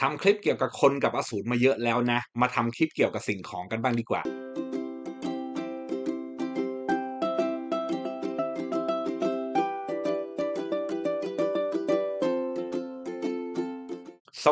ทำคลิปเกี่ยวกับคนกับอสูรมาเยอะแล้วนะ มาทำคลิปเกี่ยวกับสิ่งของกันบ้างดีกว่า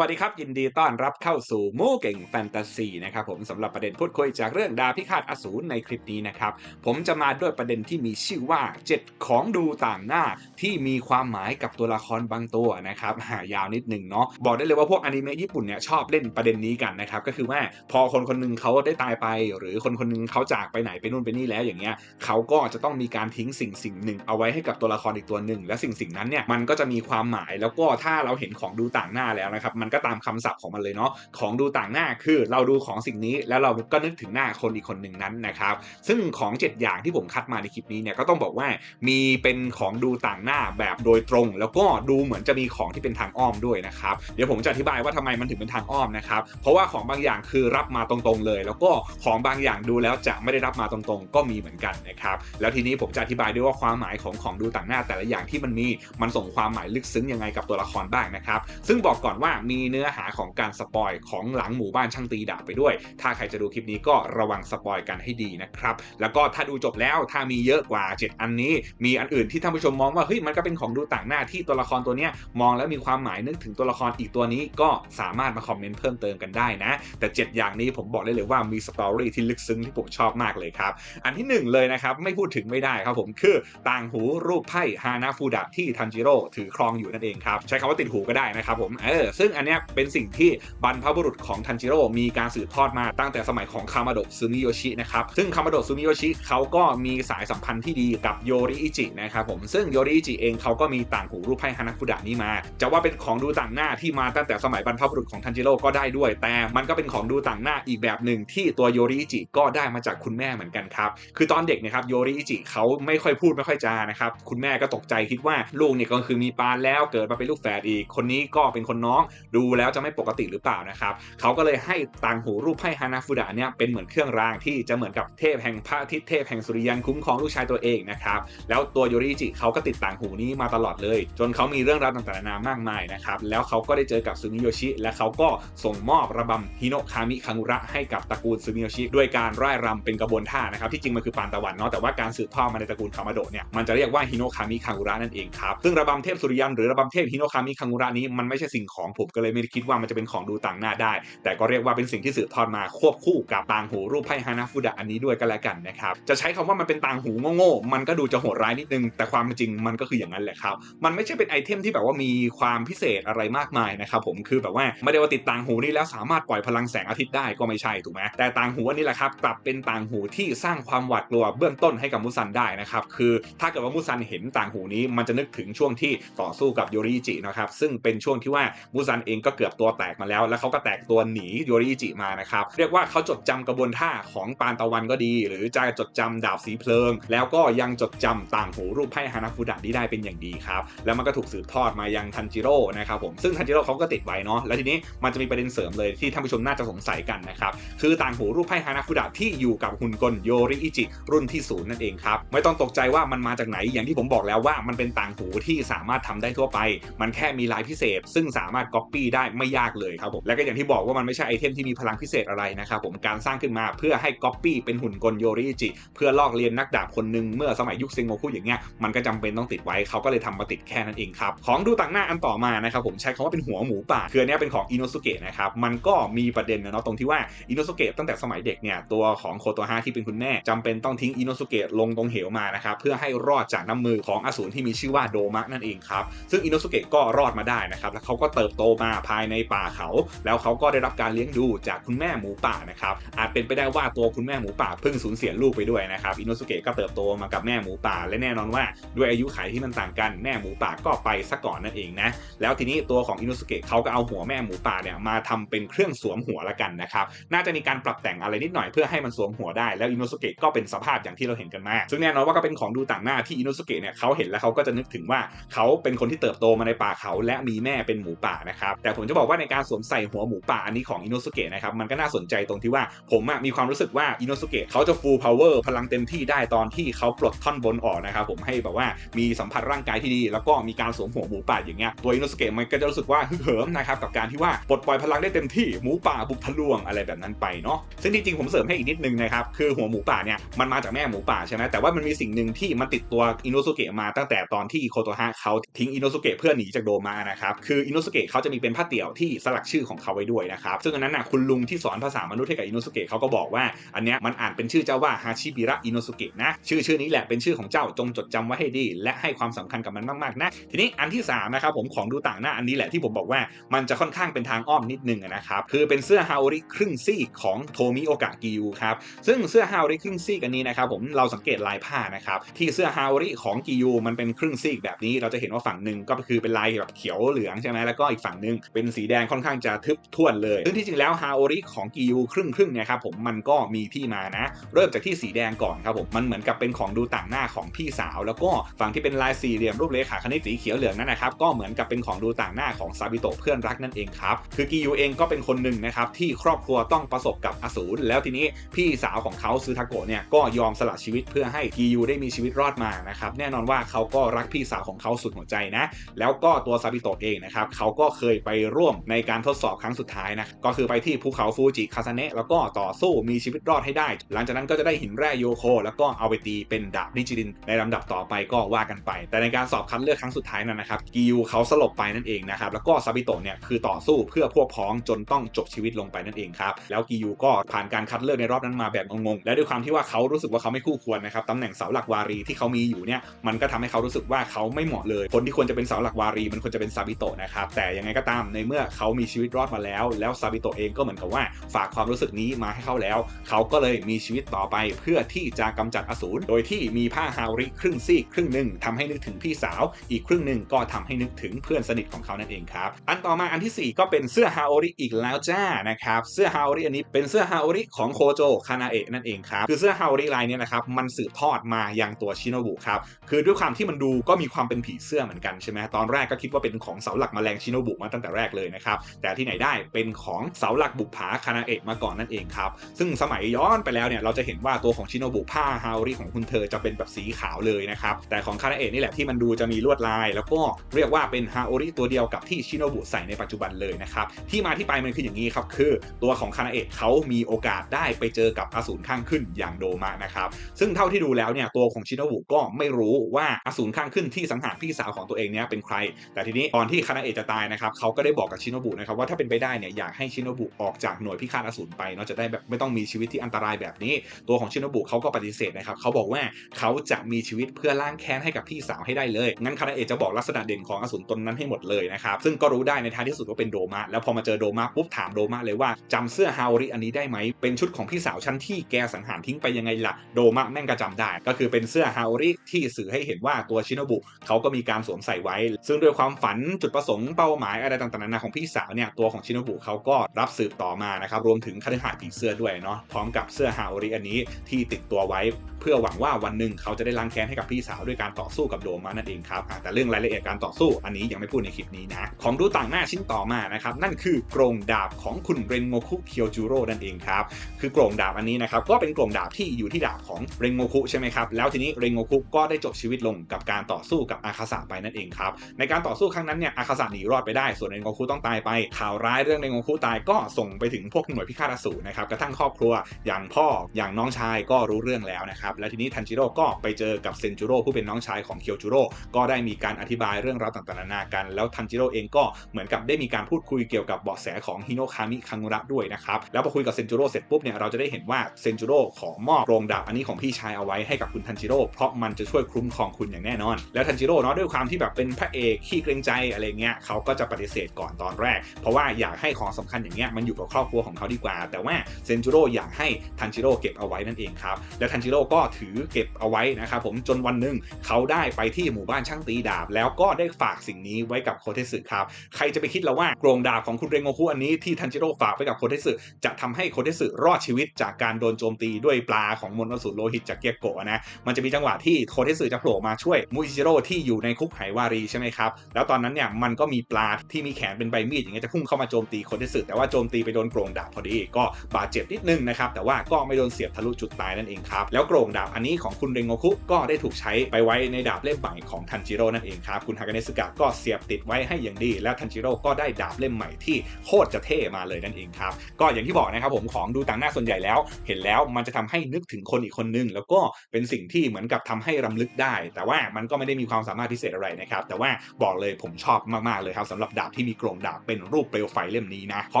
วัสดีครับ ยินดีต้อนรับเข้าสู่โม่เก่งแฟนตาซีนะครับผมสำหรับประเด็นพูดคุยจากเรื่องดาพิฆาตอสูรในคลิปนี้นะครับ ผมจะมาด้วยประเด็นที่มีชื่อว่า 7 ของดูต่างหน้าที่มีความหมายกับตัวละครบางตัวนะครับหายาวนิดหนึ่งเนาะบอกได้เลยว่าพวกอนิเมะญี่ปุ่นเนี่ยชอบเล่นประเด็นนี้กันนะครับก็คือว่าพอคนคนหนึงเขาได้ตายไป หรือคนคนหนึงเขาจากไปไหนไปนู่นไปนี่แล้วอย่างเงี้ยเขาก็จะต้องมีการทิ้งสิ่งสิ่งหนึ่ง เอาไว้ให้กับตัวละครอีกตัวหนึ่งและสิ่งสิ่งนั้นเนี่ยมันก็จะมีความหมายแล้วก็ถ้าเราเห็นของดูต่างหน้าแล้วนะครับมันก็ตามคำศัพท์ของมันเลยเนาะของดูต่างหน้าคือเราดูของสิ่งนี้แล้วเราก็นึกถึงหน้าคนอีกคนหนึ่งนั้นนะครับซึ่งของ 7 อย่างที่ผมคัดมาในคลิปนี้เนี่ยก็ต้องบอกว่ามีเป็นของดูต่างหน้าแบบโดยตรง แล้วก็ดูเหมือนจะมีของที่เป็นทางอ้อมด้วยนะครับเดี๋ยวผมจะอธิบายว่าทำไมมันถึงเป็นทางอ้อมนะครับเพราะว่าของบางอย่างคือรับมาตรงๆเลย แล้วก็ของบางอย่างดูแล้วจะไม่ได้รับมาตรงๆ ก็มีเหมือนกันนะครับแล้วทีนี้ผมจะอธิบายด้วยว่าความหมายของของดูต่างหน้าแต่ละอย่างที่มันมีมันส่งความหมายลึกซึ้งยังไงกับตัวละครบ้างนะครับซึ่งบอกก่อนว่ามีีเนื้อหาของการสปอยของหลังหมู่บ้านช่างตีดาบไปด้วย ถ้าใครจะดูคลิปนี้ก็ระวังสปอยกันให้ดีนะครับแล้วก็ถ้าดูจบแล้วถ้ามีเยอะกว่า 7 อันนี้ มีอันอื่นที่ท่านผู้ชมมองว่าเฮ้ยมันก็เป็นของดูต่างหน้าที่ตัวละครตัวเนี้ยมองแล้วมีความหมายนึกถึงตัวละครอีกตัวนี้ก็สามารถมาคอมเมนต์เพิ่มเติมกันได้นะ แต่ 7 อย่างนี้ผมบอกได้เลยว่ามีสตอรี่ที่ลึกซึ้งที่ผมชอบมากเลยครับ อันที่หนึ่งเลยนะครับไม่พูดถึงไม่ได้ครับผมคือต่างหูรูปไพ่ฮานาฟูดะที่ทันจิโร่ถือครองอยู่นั่นเองครับใช้คำว่าติดหูก็ได้นะครับผมเออซึ่งอันเนี้ยเป็นสิ่งที่บรรพบุรุษของทันจิโร่มีการสืบทอดมาตั้งแต่สมัยของคามาโดะซูมิโยชินะครับซึ่งคามาโดะซูมิโยชิเขาก็มีสายสัมพันธ์ที่ดีกับโยริอิจินะครับผมซึ่งโยริอิจิเองเขาก็มีต่างหูรูปไพ่ฮานาฟูดะนี้มา จะว่าเป็นของดูต่างหน้าที่มาตั้งแต่สมัยบรรพบุรุษของทันจิโร่ก็ได้ด้วย แต่มันก็เป็นของดูต่างหน้าอีกแบบหนึ่งที่ตัวโยริอิจิก็ได้มาจากคุณแม่เหมือนกันครับคือตอนเด็กนะครับโยริอิจิเขาไม่ค่อยพูดไม่ค่อยจานะครับคุณแม่ก็ตกใจคิดว่าลูกเนี่ยก็คือมีปานแล้วเกิดมาเป็นลูกแฝดอีกคนนี้ก็เป็นคนน้อง ดูแล้วจะไม่ปกติหรือเปล่านะครับเขาก็เลยให้ต่างหูรูปไพ่ฮานาฟูดะเนี่ยเป็นเหมือนเครื่องรางที่จะเหมือนกับเทพแห่งพระอาทิตย์เทพแห่งสุริยันคุ้มครองลูกชายตัวเองนะครับแล้วตัวโยริจิเขาก็ติดต่างหูนี้มาตลอดเลย จนเขามีเรื่องราวต่างๆนานามากมายนะครับแล้วเขาก็ได้เจอกับซูมิโยชิ และเขาก็ส่งมอบระบำฮิโนะคามิคังุระให้กับตระกูลซูมิโยชิ ด้วยการร่ายรำเป็นกระบวนท่านะครับที่จริงมันคือปานตะวันเนาะแต่ว่าการสืบทอดมาในตระกูลคามาโดะเนี่ยมันจะเรียกว่าฮิโนะคามิคังุระนั่นเองครับซึ่งระบำเทพสุริยันหรือระบำเทพฮิโนะคามิคังุระนี้มันไม่ใช่สิ่งของผมก็เลยไม่คิดว่ามันจะเป็นของดูต่างหน้าได้ แต่ก็เรียกว่าเป็นสิ่งที่สืบทอดมาควบคู่กับต่างหูรูปไพ่ฮานาฟูดะอันนี้ด้วยก็แล้วกันนะครับจะใช้คำว่ามันเป็นต่างหูโง่ๆมันก็ดูจะโหดร้ายนิดนึง แต่ความจริงมันก็คืออย่างนั้นแหละครับมันไม่ใช่เป็นไอเทมที่แบบว่ามีความพิเศษอะไรมากมายนะครับผมคือแบบว่าไม่ได้ว่าติดต่างหูนี้แล้วสามารถปล่อยพลังแสงอาทิตย์ได้ก็ไม่ใช่ถูกไหมแต่ต่างหูอันนี้แหละครับกลับเป็นต่างหูที่สร้างความหวาดกลัวเบื้องต้นให้กับมุซันได้นะครับคือถ้าเกิดว่ามุซันเห็นต่างหูนี้มันจะนึกถึงช่วงที่ต่อสู้กับโยริจินะครับซึ่งเป็นช่วงที่ว่ามุซันเองก็เกือบตัวแตกมาแล้ว แล้วเขาก็แตกตัวหนีโยริอิจิมานะครับเรียกว่าเขาจดจำกระบวนท่าของปานตะวันก็ดี หรือจะจดจำดาบสีเพลิง แล้วก็ยังจดจำต่างหูรูปไพ่ฮานาฟูดะนี้ได้เป็นอย่างดีครับแล้วมันก็ถูกสืบทอดมายังทันจิโร่นะครับผมซึ่งทันจิโร่เขาก็ติดไว้เนาะแล้วทีนี้มันจะมีประเด็นเสริมเลยที่ท่านผู้ชมน่าจะสงสัยกันนะครับคือต่างหูรูปไพ่ฮานาฟูดะที่อยู่กับหุ่นกลโยริอิจิรุ่นที่ศูนย์นั่นเองครับไม่ต้องตกใจว่ามันมาจากไหนอย่างที่ผมบอกแล้วว่ามันเป็นต่างหูที่สามารถทำได้ทั่วไป มันแค่มีลายพิเศษ ซึ่งสามารถก๊อปปี้ได้ไม่ยากเลยครับผมและก็อย่างที่บอกว่ามันไม่ใช่ไอเทมที่มีพลังพิเศษอะไรนะครับผมการสร้างขึ้นมาเพื่อให้ก๊อปปี้เป็นหุ่นกลโยริอิจิเพื่อลอกเลียนนักดาบคนหนึ่งเมื่อสมัยยุคเซงโงคุอย่างเงี้ยมันก็จำเป็นต้องติดไว้เขาก็เลยทำมาติดแค่นั้นเองครับของดูต่างหน้าอันต่อมานะครับผมใช้คำว่าเป็นหัวหมูป่าคืออันเนี้ยเป็นของอินโนสุเกะนะครับมันก็มีประเด็นนะเนาะตรงที่ว่าอินโนสุเกะตั้งแต่สมัยเด็กเนี่ยตัวของโคโตฮะที่เป็นคุณแม่จำเป็นต้องทิ้งอินโนสุเกะลงตรงเหวมานะครับเพื่อให้รอดจากน้ำมือของอสูรที่มีชื่อว่าโดมะนั่นเองครับซึ่งอินโนสุเกะก็รอดมาได้นะครับแล้วเขาก็เติบโตมาภายในป่าเขา แล้วเขาก็ได้รับการเลี้ยงดูจากคุณแม่หมูป่านะครับอาจเป็นไปได้ว่าตัวคุณแม่หมูป่าเพิ่งสูญเสียลูกไปด้วยนะครับอินโนสุเกะก็เติบโตมากับแม่หมูป่า และแน่นอนว่าด้วยอายุขัยที่มันต่างกันแม่หมูป่าก็ไปซะก่อนนั่นเองนะแล้วทีนี้ตัวของอินโนสุเกะเขาก็เอาหัวแม่หมูป่าเนี่ยมาทำเป็นเครื่องสวมหัวละกันนะครับน่าจะมีการปรับแต่งอะไรนิดหน่อยเพื่อให้มันสวมหัวได้แล้วอินโนสุเกะก็เป็นสภาพอย่างที่เราเห็นกันมา ซึ่งแน่นอนว่าก็เป็นของดูต่างหน้าที่อินโนสุเกะเนี่ยเขาเห็นแล้วเขาก็จะนึกถึงว่าเขาเป็นคนที่เติบโตมาในป่าเขาและมีแม่เป็นหมูป่านะครับแต่ผมจะบอกว่าในการสวมใส่หัวหมูป่าอันนี้ของอินโนสุเกะนะครับมันก็น่าสนใจตรงที่ว่าผมมีความรู้สึกว่าอินโนสุเกะเขาจะ full power พลังเต็มที่ได้ตอนที่เขาปลดท่อนบนออกนะครับผมให้แบบว่ามีสัมผัสร่างกายที่ดี แล้วก็มีการสวมหัวหมูป่าอย่างเงี้ยตัวอินโนสุเกะมันก็จะรู้สึกว่าฮึกเหิมนะครับกับการที่ว่าปลดปล่อยพลังได้เต็มที่หมูป่าบุกทะลวงอะไรแบบนั้นไปเนาะซึ่งจริงๆผมเสริมให้อีกนิดนึงนะครับคือหัวหมูป่าเนี่ยมันมาจากแม่หมูป่าใช่ไหมแต่ว่ามันมีสิ่งหนึ่งที่มันติดตัวอินโนสุเกะมาตั้งแต่ตอนที่โคโตฮะเขาทิ้งอินโนสุเกะเพื่อหนีจากโดมานะครับคืออินโนสุเกะเขาจะมีเป็นผ้าเตี่ยวที่สลักชื่อของเขาไว้ด้วยนะครับซึ่งอันนั้นนะคุณลุงที่สอนภาษามนุษย์ให้กับอินโนสุเกะเขาก็บอกว่าอันเนี้ยมันอ่านเป็นชื่อเจ้าว่าฮาชิบิระอินโนสุเกะนะชื่อชื่อนี้แหละเป็นชื่อของเจ้าจงจดจำไว้ให้ดี และให้ความสำคัญกับมันมากๆนะทีนี้อันที่สามนะครับผมของดูต่างหน้าอันนี้แหละที่ผมบอกว่ามันจะค่อนข้างเป็นทางอ้อมนิดนึงนะครับคือเป็นเสื้อฮาโอริครึ่งซีกของโทมิโอกะกิยูครับซึ่งเสื้อฮาโอริครึ่งซี่กันนี้นะครับผมเราสังเกตลายผ้านะครับที่เสื้อฮาโอริของกิยูมันเป็นครึ่งซีกแบบนี้ เราจะเห็นว่าฝั่งหนึ่งก็คือเป็นลายแบบเขียวเหลืองใช่ไหมแล้วก็อีกฝั่งหนึ่งเป็นสีแดงค่อนข้างจะทึบท่วนเลยซึ่งที่จริงแล้วฮาโอริของกิยูครึ่งครึ่งเนี่ยครับผมมันก็มีที่มานะ เริ่มจากที่สีแดงก่อนครับผมมันเหมือนกับเป็นของดูต่างหน้าของพี่สาว แล้วก็ฝั่งที่เป็นลายสี่เหลี่ยมรูปเลขาคณิตสีเขียวเหลืองนั่นนะครับก็เหมือนกับเป็นของดูต่างหน้าของซาบิโตะเพื่อนรักนั่นเองครับคือกิยูเองก็เป็นคนหนึ่งนะครับที่ครอบครัวต้องประสบกับอสูรแล้วทีนี้พี่สาวของเขาซูทาโกะเนี่ยก็ยอมสละชีวิตเพื่อให้กิยูได้มีชีวิตรอดมานะครับแน่นอนว่าเขาก็รักพี่สาวของเขาสุดหัวใจนะ แล้วก็ตัวซาบิโตะเองนะครับเขาก็เคยไปร่วมในการทดสอบครั้งสุดท้ายนะก็คือไปที่ภูเขาฟูจิคาซาเนะแล้วก็ต่อสู้มีชีวิตรอดให้ได้ หลังจากนั้นก็จะได้หินแร่โยโค แล้วก็เอาไปตีเป็นดาบนิจิริน ในลำดับต่อไปก็ว่ากันไป แต่ในการสอบคัดเลือกครั้งสุดท้ายนั้นนะครับกิยูเขาสลบไปนั่นเองนะครับแล้วก็ซาบิโตะเนี่ยคือต่อสู้เพื่อพวกพ้องจนต้องจบชีวิตลงไปนั่นเองครับแล้วกิยูก็ผ่านการคัดเลือกในรอบนั้นมาแบบงงๆและด้วยความที่ว่าเขารู้สึกว่าเขาไม่คู่ควรนะครับตำแหน่งเสาหลักวารีที่เขามีอยู่เนี่ยมันก็ทำให้เขารู้สึกว่าเขาไม่เหมาะเลย คนที่ควรจะเป็นเสาหลักวารีมันควรจะเป็นซาบิโตะนะครับแต่ยังไงก็ตามในเมื่อเขามีชีวิตรอดมาแล้ว แล้วซาบิโตะเองก็เหมือนกับว่าฝากความรู้สึกนี้มาให้เขาแล้ว เขาก็เลยมีชีวิตต่อไปเพื่อที่จะกำจัดอสูรโดยที่มีผ้าฮาริครึ่งซีกครึ่งหนึ่งทำให้นึกถึงพี่สาว อีกครึ่งหนึ่งก็ทำให้นึกถึงเพื่อนสนิทของเขานั่นเองครับอันต่อมาอันที่ 4 ก็เป็นเสื้อฮาโอริอีกแล้วจ้านะครับเสื้อฮาโอริอันนี้เป็นเสื้อฮาโอริของโคโจคานาเอะนั่นเองครับคือเสื้อฮาโอริลายเนี้นะครับมันสืบทอดมาอยังตัวชิโนบุครับคือด้วยความที่มันดูก็มีความเป็นผีเสื้อเหมือนกันใช่ไหมตอนแรกก็คิดว่าเป็นของเสาหลักแมลงชิโนบุมาตั้งแต่แรกเลยนะครับ แต่ที่ไหนได้เป็นของเสาหลักบุปผาคานาเอะมาก่อนนั่นเองครับ ซึ่งสมัยย้อนไปแล้วเนี่ยเราจะเห็นว่าตัวของชิโนบุผ้าฮาโอริของคุณเธอจะเป็นแบบสีขาวเลยนะครับ แต่ของคานาเอะนี่แหละที่มันดูจะมีลวดลาย แล้วก็เรียกว่าเป็นฮาโอริตัวเดียวกับที่ชิโนบุใส่ในปัจจุบันเลยนะครับที่มาที่ไปมันคืออย่างนี้ครับคือ ตัวของคานาเอะเขามีโอกาสได้ไปเจอกับอสูรข้างขึ้นอย่างโดมะนะครับซึ่งเท่าที่ดูแล้วเนี่ยตัวของชิโนบุก็ไม่รู้ว่าอสูรข้างขึ้นที่สังหารพี่สาวของตัวเองเนี่ยเป็นใคร แต่ทีนี้ตอนที่คานาเอะจะตายนะครับเขาก็ได้บอกกับชินโนบุนะครับว่าถ้าเป็นไปได้เนี่ยอยากให้ชินโนบุออกจากหน่วยพิฆาตอสูรไปเนาะจะได้แบบไม่ต้องมีชีวิตที่อันตรายแบบนี้ ตัวของชินโนบุเขาก็ปฏิเสธนะครับเขาบอกว่าเขาจะมีชีวิตเพื่อล้างแค้นให้กับพี่สาวให้ได้เลยงั้นคานาเอะจะบอกลักษณะเด่นของอสูรตนนั้นให้หมดเลยนะครับซึ่งก็รู้ได้ในท้ายที่สุดว่าเป็นโดมะแล้วพอมาเจอโดมะปุ๊บถามโดมะเลยว่าจำเสื้อฮาโอริอันนี้ได้ไหมเป็นชุดของพี่สาวชั้นที่แกสังหารทิ้งไปยังไงล่ะโดมะแม่งก็จำได้ ก็คือเป็นเสื้อฮาโอริที่สื่อให้เห็นว่าตัวชิโนบุเขาก็มีการสวมใส่ไว้ ซึ่งด้วยความฝันจุดประสงค์เป้าหมายอะไรต่างๆนานาของพี่สาวเนี่ยตัวของชินบุเขาก็รับสืบต่อมานะครับรวมถึงคฤหาสน์ผีเสื้อด้วยเนาะพร้อมกับเสื้อฮาโอริอันนี้ที่ติดตัวไว้ เพื่อหวังว่าวันหนึ่งเขาจะได้ล้างแค้นให้กับพี่สาวด้วยการต่อสู้กับโดมานั่นเองครับแต่เรื่องรายละเอียดการต่อสู้อันนี้ยังไม่พูดในคลิปนี้นะของดูต่างหน้าชิ้นต่อมานะครับนั่นคือกรงดาบของคุณเรนโงคุเคียวจูโร่นั่นเองครับคือกรงดาบอันนี้นะครับก็เป็นกรงดาบที่อยู่ที่ดาบของเรนโงคุใช่ไหมครับแล้วทีนี้เรนโงคุก็ได้จบชีวิตลงกับการต่อสู้กับอาคาสะไปนั่นเองครับในการต่อสู้ครั้งนั้นเนี่ยอาคาสะหนีรอดไปได้สวนเรนงคุต้องตายไป ข่าวร้ายเรื่องเรนโงคุตายก็ส่งไปถึงพวกหน่วยพิฆาตอสูรนะครับกระทั่งครอบครัวอย่างพ่ออย่างน้องชายก็รู้เรื่องแล้วนะครับและทีนี้ทันจิโร่ก็ไปเจอกับเซนจูโร่ผู้เป็นน้องชายของเคียวจูโร่ก็ได้มีการอธิบายเรื่องราวต่างๆนานากัน แล้วทันจิโร่เองก็เหมือนกับได้มีการพูดคุยเกี่ยวกับเบาะแสของฮิโนคามิคังุระด้วยนะครับแล้วพอคุยกับเซนจูโร่เสร็จปุ๊บเนี่ยเราจะได้เห็นว่าเซนจูโร่ขอมอบโรงดาบอันนี้ของพี่ชายเอาไว้ให้กับคุณทันจิโร่เพราะมันจะช่วยคุ้มครองคุณอย่างแน่นอน แล้วทันจิโร่เนาะด้วยความที่แบบเป็นพระเอกขี้เกรงใจอะไรเงี้ยเขาก็จะปฏิเสธก่อนตอนแรก เพราะว่าอยากให้ของสำคัญอย่างเงี้ยมันอยู่กับครอบครัวของเขาดีกว่า แต่ว่าเซนจูโร่อยากให้ทันจิโร่เก็บเอาไว้นั่นเองครับและทันจิโร่ก็ถือเก็บเอาไว้นะครับผมจนวันหนึ่งเขาได้ไปที่หมู่บ้านช่างตีดาบ แล้วก็ได้ฝากสิ่งนี้ไว้กับโคเทสึครับใครจะไปคิดแล้วว่าโกรงดาบของคุณเรงโงคุอันนี้ที่ทันจิโร่ฝากไว้กับโคเทสึจะทำให้โคเทสึรอดชีวิตจากการโดนโจมตีด้วยปลาของมนต์อสูรโลหิตจากเกียโกะนะมันจะมีจังหวะที่โคเทสึจะโผล่มาช่วยมูอิจิโร่ที่อยู่ในคุกไหวารีใช่ไหมครับแล้วตอนนั้นเนี่ยมันก็มีปลาที่มีแขนเป็นใบมีดอย่างเงี้ยจะพุ่งเข้ามาโจมตีคเทสึแต่ว่าโจมตีไปโดนโกรงดาบพอดีก็บาดเจ็บนิดนึงนะครับแต่ว่าก็ไม่โดนเสียบทะลุจุดตายนั่นเองครับแล้วโกรงดาบอันนี้ของคุณเรงโงคุก็ได้ถูกใช้ไปไว้ในดาบเล่มใหม่ของทันจิโร่นั่นเองครับคุณฮากาเนสึกะก็เสียบติดไว้ให้อย่างดี แล้วทันจิโร่ก็ได้ดาบเล่มใหม่ที่โคตรจะเท่มาเลยนั่นเองครับก็อย่างที่บอกนะครับผมของดูต่างหน้าส่วนใหญ่แล้ว เห็นแล้วมันจะทำให้นึกถึงคนอีกคนนึง แล้วก็เป็นสิ่งที่เหมือนกับทำให้รำลึกได้ แต่ว่ามันก็ไม่ได้มีความสามารถพิเศษอะไรนะครับแต่ว่าบอกเลยผมชอบมากๆเลยครับสำหรับดาบที่มีโกรงดาบเป็นรูปเปลวไฟเล่มนี้นะ ขอ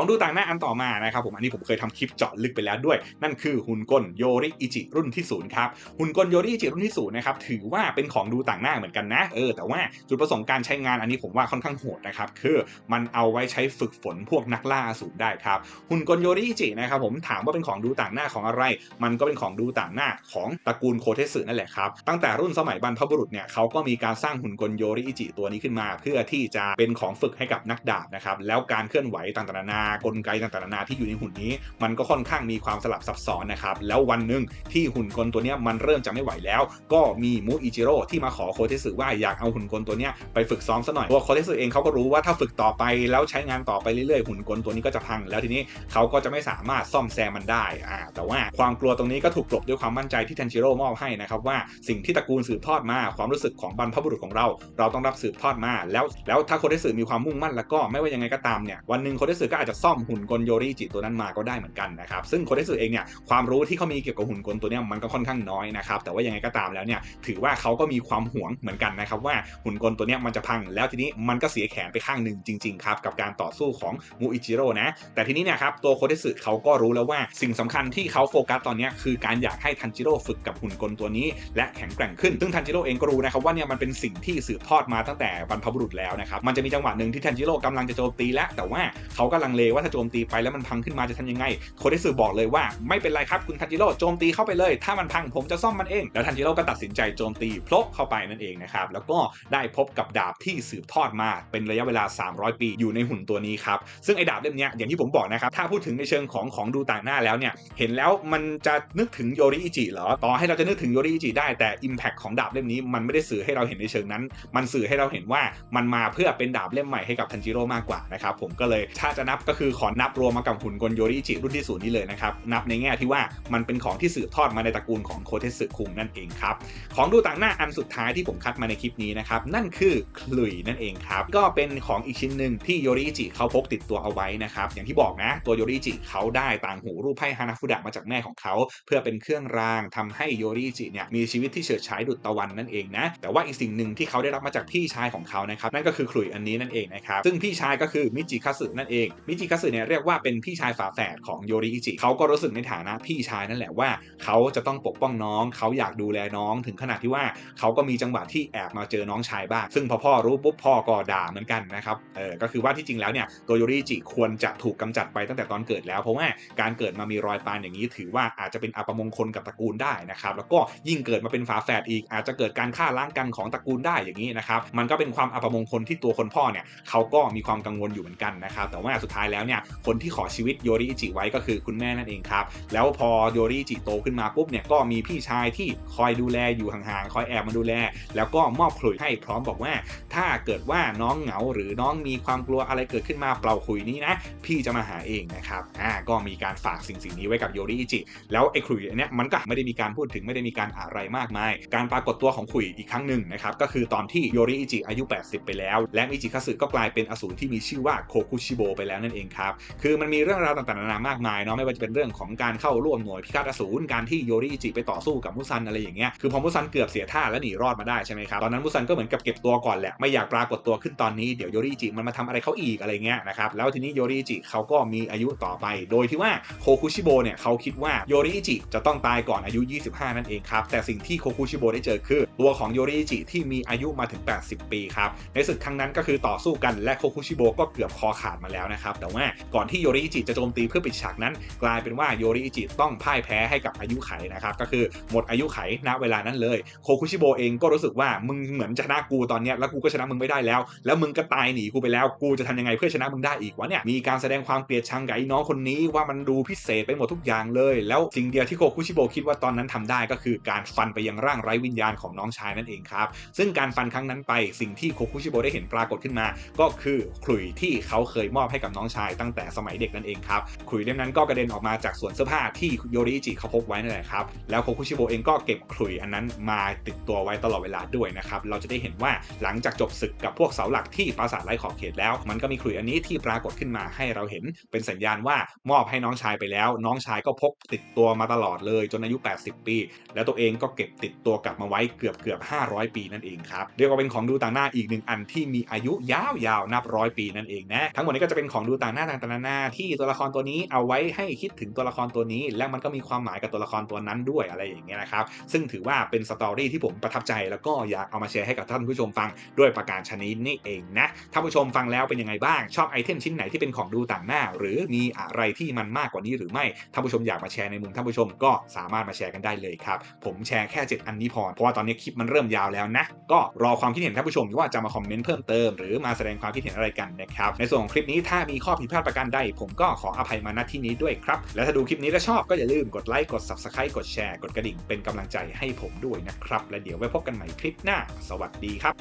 งดูต่างหน้าอันต่อมานะครับผมอันนี้ผมเคยทำคลิปเจาะลึกไปแล้วด้วย นั่นคือหุ่นกลโยริอิจิรุ่นที่ศูนย์ครับหุ่นกลโยริอิจิรุ่นที่ศูนย์นะครับถือว่าเป็นของดูต่างหน้าเหมือนกันนะเออแต่ว่าจุดประสงค์การใช้งานอันนี้ผมว่าค่อนข้างโหดนะครับคือมันเอาไว้ใช้ฝึกฝนพวกนักล่าสูรได้ครับหุ่นกลโยริอิจินะครับผมถามว่าเป็นของดูต่างหน้าของอะไร มันก็เป็นของดูต่างหน้าของตระกูลโคเทสึนั่นแหละครับตั้งแต่รุ่นสมัยบรรพบุรุษเนี่ยเขาก็มีการสร้างหุ่นกลโยริอิจิตัวนี้ขึ้นมา เพื่อที่จะเป็นของฝึกให้กับนักดาบนะครับแล้วการเคลื่อนไหวต่างๆนานากลไกต่างๆนานาที่อยู่ในหุ่นนี้ มันก็ค่อนข้างมีความสลับซับซ้อนนะครับแล้ววันหนึ่งที่หุ่นกลตัวนี้มันเริ่มจะไม่ไหวแล้ว ก็มีมูอิจิโร่ที่มาขอโคเทสึว่าอยากเอาหุ่นกลตัวนี้ไปฝึกซ้อมซะหน่อยเพราะโคเทสึเองเขาก็รู้ว่าถ้าฝึกต่อไปแล้วใช้งานต่อไปเรื่อยๆหุ่นกลตัวนี้ก็จะพัง แล้วทีนี้เขาก็จะไม่สามารถซ่อมแซมมันได้อ่าแต่ว่าความกลัวตรงนี้ก็ถูกกลบด้วยความมั่นใจที่ทันจิโร่มอบให้นะครับว่าสิ่งที่ตระกูลสืบทอดมาความรู้สึกของบรรพบุรุษของเรา เราต้องรับสืบทอดมาแล้วแล้วถ้าโคเทสึมีความมุ่งมั่นแล้วก็ไม่ว่ายังไงก็ตามเนี่ยวันหนึ่งโคเทสึก็อาจจะซ่อมหุ่นกลโยริจิตัวนั้นมาก็ได้เหมือนกันนะครับซึ่งโคเทสึเองเนี่ยความรู้ที่เขามีเกี่ยวกับหุ่นกลตัวนี้มันก็ค่อนข้างน้อยนะครับแต่ว่ายังไงก็ตามแล้วเนี่ยถือว่าเขาก็มีความหวงเหมือนกันนะครับว่าหุ่นกลตัวนี้มันจะพัง แล้วทีนี้มันก็เสียแขนไปข้างหนึ่งจริงๆครับกับการต่อสู้ของมูอิจิโร่นะแต่ทีนี้เนี่ยครับตัวโคเทสึเขาก็รู้แล้วว่าสิ่งสำคัญที่เขาโฟกัสตอนนี้คือการอยากให้ทันจิโร่ฝึกกับหุ่นกลตัวนี้ และแข็งแกร่งขึ้นซึ่งทันจิโร่เองก็รู้นะครับว่าเนี่ยมันเป็นสิ่งที่สืบทอดมาตั้งแต่บรรพบุรุษแล้วนะครับมันจะมีจังหวะหนึ่งที่ทันจิโร่กำลังจะโจมตีแล้วแต่ว่าเขากำลังเลว่าถ้าโจมตีไปแล้วมันพังขึ้นมาจะทำยังไง โคเทสึบอกเลยว่าไม่เป็นไรครับคุณทันจิโร่โจมตีเข้าไปเลย ถ้ามันพังผมจะซ่อมมันเอง แล้วทันจิโร่ก็ตัดสินใจโจมตีพลบเข้าไปนั่นเองนะครับแล้วก็ได้พบกับดาบที่สืบทอดมาเป็นระยะเวลา 300 ปีอยู่ในหุ่นตัวนี้ครับซึ่งไอ้ดาบเล่มนี้อย่างที่ผมบอกนะครับถ้าพูดถึงในเชิงของของดูต่างหน้าแล้วเนี่ยเห็นแล้วมันจะนึกถึงโยริอิจิเหรอต่อให้เราจะนึกถึงโยริอิจิได้แต่ Impact ของดาบเล่มนี้มันไม่ได้สื่อให้เราเห็นในเชิงนั้น มันสื่อให้เราเห็นว่ามันมาเพื่อเป็นดาบเล่มใหม่ให้กับทันจิโร่มากกว่านะครับผมก็เลยถ้าจะนับก็คือขอนับรวมมากับหุ่นกลโยริอิจิรุ่นที่ศูนย์นี้เลยนะครับนับในแง่ที่ว่ามันเป็นของที่สืบทอดมาในตระกูลของโคเทสึคุงนั่นเองครับของดูต่างหน้าอันสุดท้ายที่ผมคัดมาในคลิปนี้นะครับนั่นคือคลุยนั่นเองครับก็เป็นของอีกชิ้นหนึ่งที่โยริอิจิเขาพกติดตัวเอาไว้นะครับอย่างที่บอกนะตัวโยริอิจิเขาได้ต่างหูรูปไพ่ฮานาฟุดะมาจากแม่ของเขาเพื่อเป็นเครื่องรางทำให้โยริอิจิเนี่ยมีชีวิตที่เฉิดฉายดุจตะวันนั่นเองนะแต่ว่าอีกสิ่งหนึ่งที่เขาได้รับมาจากพี่ชายของเขานะครับนั่นก็คือขลุยอันนี้นั่นเองนะครับซึ่งพี่ชายก็คือมิจิคัสึนั่นเองมิจิคัสึเนี่ยเรียกว่าเป็นพี่ชายฝาแฝดของโยริอิจิเขาก็รู้สึกในฐานะพี่ชายนั่นแหละว่าเขาจะต้องปกป้องน้อง เขาอยากดูแลน้องถึงขนาดที่ว่าเขาก็มีจังหวะที่แอบมาเจอน้องชายบ้าง ซึ่งพอพ่อรู้ปุ๊บพ่อก็ด่าเหมือนกันนะครับเออก็คือว่าที่จริงแล้วเนี่ยตัวโยริอิจิควรจะถูกกำจัดไปตั้งแต่ตอนเกิดแล้ว เพราะว่าการเกิดมามีรอยปานอย่างนี้ ถือว่าอาจจะเป็นอัปมงคลกับตระกูลได้นะครับแล้วก็ยิ่งเกิดมาเป็นฝาแฝดอีก อาจจะเกิดการฆ่าล้างกันของตระกูลได้อย่างนี้นะครับมันก็เป็นความอัปมงคลที่ตัวคนพ่อเนี่ยเขาก็มีความกังวลอยู่เหมือนกันนะครับแต่ว่าสุดท้ายแล้วเนี่ยคนที่ขอชีวิตโยริอิจิไว้ก็คือคุณแม่นั่นเองครับแล้วพอโยริอิจิโตขึ้นมาปุ๊บเนี่ยก็มีพี่ชายที่คอยดูแลอยู่ห่างๆคอยแอบมาดูแล แล้วก็มอบขลุ่ยให้พร้อมบอกว่า ถ้าเกิดว่าน้องเหงาหรือน้องมีความกลัวอะไรเกิดขึ้นมาเปล่าคุยนี้นะพี่จะมาหาเองนะครับอ่าก็มีการฝากสิ่งสิ่งนี้ไว้กับโยริอิจิ แล้วไอ้ขลุ่ยอันเนี้ยมันก็ไม่ได้มีการพูดถึงไม่ได้มีการอะไรมากมาย การปรากฏตัวของขลุ่ยอีกครั้งหนึ่งนะครับก็คือตอนที่โยริอิจิอายุ 80 ไปแล้ว และมิจิคัสึก็กลายเป็นอสูรที่มีชื่อว่าโคคุชิโบไปแล้วนั่นเองครับ คือมันมีเรื่องราวต่างๆนานามากมายเนาะไม่ว่าจะเป็นเรื่องของการเข้าร่วมหน่วยพิฆาตอสูรการที่โยริอิจิไปต่อสู้กับมุซันอะไรอย่างเงี้ยคือพอมุซันเกือบเสียท่าแล้วหนีรอดมาได้ใช่ไหมครับตอนนั้นมุซันก็เหมือนกับเก็บตัวก่อนแหละไม่อยากปรากฏตัวขึ้นตอนนี้เดี๋ยวโยริอิจิมันมาทำอะไรเขาอีกอะไรเงี้ยนะครับแล้วทีนี้โยริอิจิเขาก็มีอายุต่อไป โดยที่ว่าโคคุชิโบเนี่ยเขาคิดว่าโยริอิจิจะต้องตายก่อนอายุ 25 นั่นเองครับแต่สิ่งที่โคคุชิโบได้เจอคือ ตัวของโยริอิจิที่มีอายุมาถึง 80 ปีครับในศึกครั้งนั้นก็คือต่อสู้กันและโคคุชิโบก็เกือบคอขาดมาแล้วนะครับแต่ว่าก่อนที่โยริอิจิจะโจมตีเพื่อปิดฉากนั้น กลายเป็นว่าโยริอิจิต้องพ่ายแพ้ให้กับอายุไขนะครับก็คือหมดอายุไขณเวลานั้นเลยโคคุชิโบเองก็รู้สึกว่ามึงเหมือนชนะกูตอนนี้แล้วกูก็ชนะมึงไม่ได้แล้ว แล้วมึงก็ตายหนีกูไปแล้วกูจะทำยังไงเพื่อชนะมึงได้อีกวะเนี่ยมีการแสดงความเกลียดชังกับไอ้น้องคนนี้ว่ามันดูพิเศษไปหมดทุกอย่างเลย แล้วสิ่งเดียวที่โคคุชิโบคิดว่าตอนนั้นทำได้ก็คือการฟันไปยังร่างไร้วิญญาณของน้องชายนั่นเองครับซึ่งการฟันครั้งนั้นไปสิ่งที่โคคุชิโบได้เห็นปรากฏขึ้นมา ก็คือขลุ่ยที่เขาเคยมอบให้กับน้องชายตั้งแต่สมัยเด็กนั่นเองครับขลุ่ยเล่มนั้นก็กระเด็นออกมาจากส่วนเสื้อผ้าที่โยริอิจิเขาพกไว้นั่นแหละครับแล้วโคคุชิโบเองก็เก็บขลุ่ยอันนั้นมาติดตัวไว้ตลอดเวลาด้วยนะครับเราจะได้เห็นว่าหลังจากจบศึกกับพวกเสาหลักที่ปราสาทไร้ขอบเขตแล้ว มันก็มีขลุ่ยอันนี้ที่ปรากฏขึ้นมาให้เราเห็น เป็นสัญญาณว่ามอบให้น้องชายไปแล้ว น้องชายก็พกติดตัวมาตลอดเลยจนอายุ 80 ปี แล้วตัวเองก็เก็บติดตัวกลับมาไว้เกือบเกือบ500 ปีนั่นเองครับเรียกว่าเป็นของดูต่างหน้าอีกหนึ่งอันที่มีอายุยาวนับร้อยปีนั่นเองนะ ทั้งหมดนี้ก็จะเป็นของดูต่างหน้าต่างๆนานาที่ตัวละครตัวนี้เอาไว้ให้คิดถึงตัวละครตัวนี้ และมันก็มีความหมายกับตัวละครตัวนั้นด้วยอะไรอย่างเงี้ยนะครับ ซึ่งถือว่าเป็นสตอรี่ที่ผมประทับใจ แล้วก็อยากเอามาแชร์ให้กับท่านผู้ชมฟังด้วยประการชนิดนี้เองนะท่านผู้ชมฟังแล้วเป็นยังไงบ้าง ชอบไอเทมชิ้นไหนที่เป็นของดูต่างหน้า หรือมีอะไรที่มันมากกว่านี้หรือไม่ท่านผู้ชมอยากมาแชร์ในมุมท่านผู้ชมก็สามารถมาแชร์กันได้เลยครับผมแชร์แค่ 7 อันนี้พอเพราะว่าตอนนี้คลิปมันเริ่มยาวแล้วนะก็รอความคิดเห็นท่านผู้ชมว่าจะมาคอมเมนต์เพิ่มเติมหรือมาแสดงความคิดเห็นอะไรกันนะครับ ในส่วนของคลิปนี้ถ้ามีข้อผิดพลาดประการใด ผมก็ขออภัยมาณที่นี้ด้วยครับ และถ้าดูคลิปนี้แล้วชอบก็อย่าลืมกดไลค์ กด subscribe กดแชร์ กดกระดิ่งเป็นกำลังใจให้ผมด้วยนะครับ และเดี๋ยวไว้พบกันใหม่คลิปหน้า สวัสดีครับ